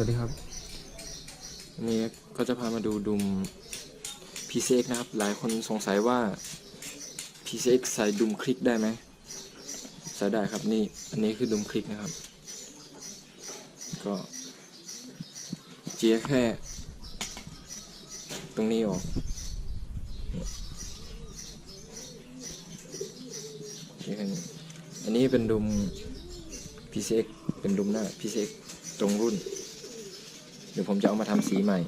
สวัสดีครับวันนี้ก็จะพามาดูดุม PCX นะครับ หลายคนสงสัยว่า PCX ใส่ดุมคลิกได้ไหมใส่ได้ครับนี่ อันนี้คือดุมคลิกนะครับ ก็เจียแค่ ตรงนี้ออกเจียแค่นี้อันนี้เป็นดุม PCX เป็นดุมหน้า PCX ตรงรุ่น ดี๋ยวผมจะเอามาทำสีใหม่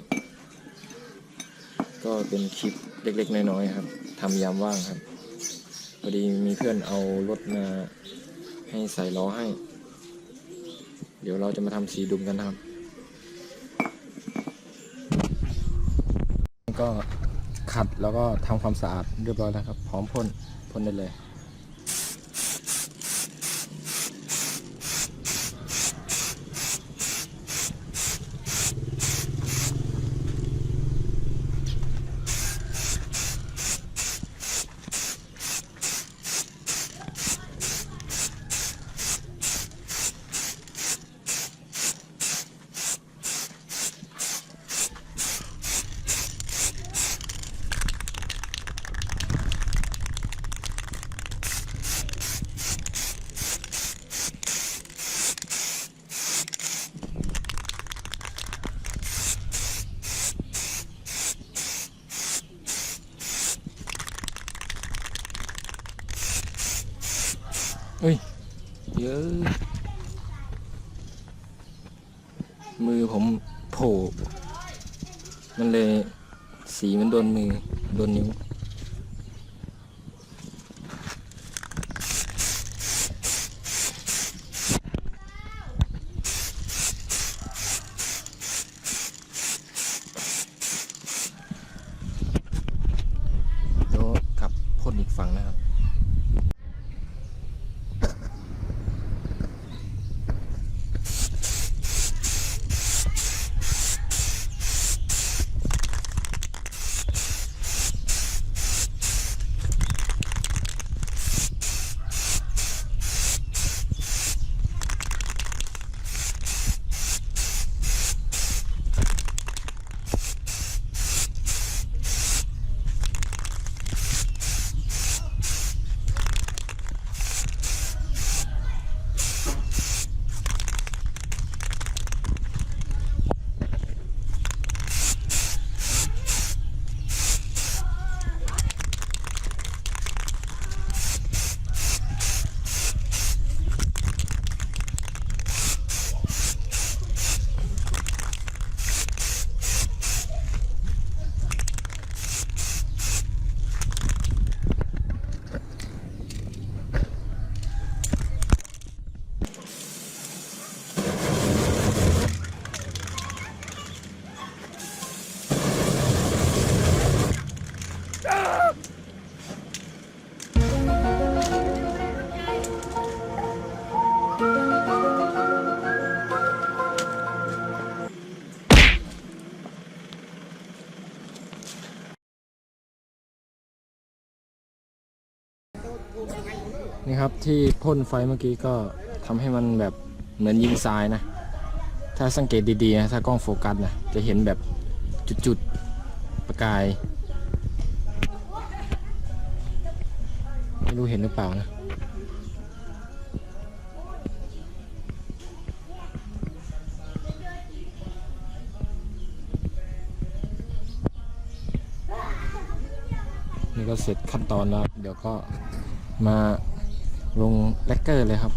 ก็เป็นคลิปเล็กๆ น้อยๆครับทำยามว่างครับพอดีมีเพื่อนเอารถมาให้ใส่ล้อให้ เดี๋ยวเราจะมาทำสีดุมกันครับ ก็ขัดแล้วก็ทำความสะอาดเรียบร้อยแล้วครับ พร้อมพ่นพ่นได้เลย เยอะ มือผมโผล่มันเลยสีมันโดนมือ โดนนิ้วเดี๋ยวกลับพ่นอีกฝั่งนะครับ นี่ครับที่พ่นไฟเมื่อกี้ก็ทำให้มันแบบเหมือนยิงทรายนะ ถ้าสังเกตดีๆนะถ้ากล้องโฟกัสนะจะเห็นแบบจุดๆประกาย ไม่รู้เห็นหรือเปล่านะนี่ก็เสร็จขั้นตอนแล้ว เดี๋ยวก็ มาลงแลกเกอร์เลยครับ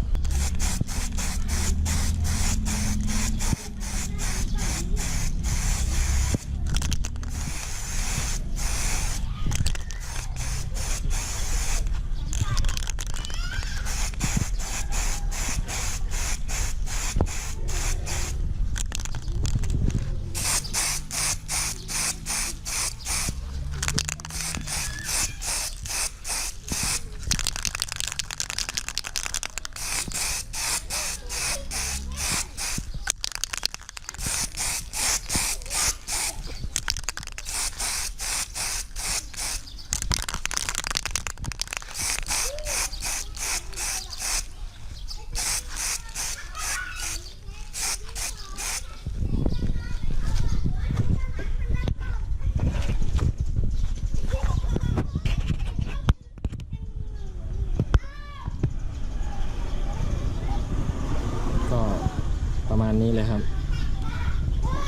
ณนี้เลยครับ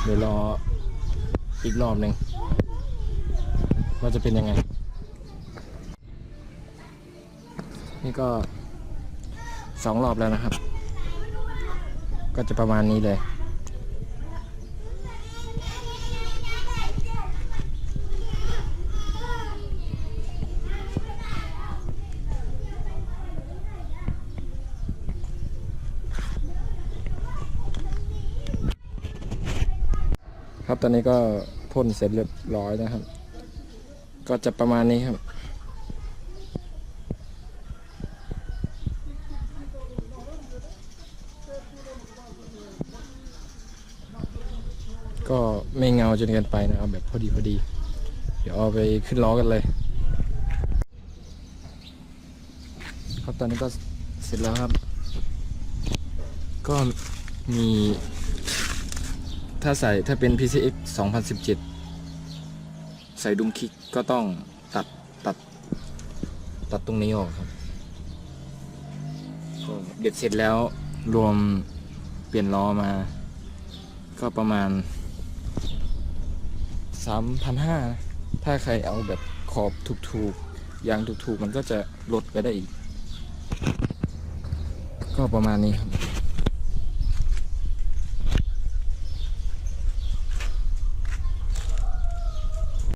เดี๋ยวรออีกรอบหนึ่งว่าจะเป็นยังไง นี่ก็สองรอบแล้วนะครับ ก็จะประมาณนี้เลย ครับตอนนี้ก็พ่นเสร็จเรียบร้อยนะครับ ก็จะประมาณนี้ครับก็ไม่เงาจนเกินไปนะครับแบบพอดีพอดี เดี๋ยวเอาไปขึ้นล้อกันเลย ครับตอนนี้ก็เสร็จแล้วครับ ก็มี ถ้าใส่ถ้าเป็น PCX 2017 ใส่ดุมคิกก็ต้องตัดตัด ตัดตรงนี้ออกครับก็เด็ดเสร็จแล้วรวมเปลี่ยนล้อมา ก็ประมาณ 3,500นะถ้าใครเอาแบบขอบถูกๆยางถูกๆ มันก็จะลดไปได้อีก ก็ประมาณนี้ครับ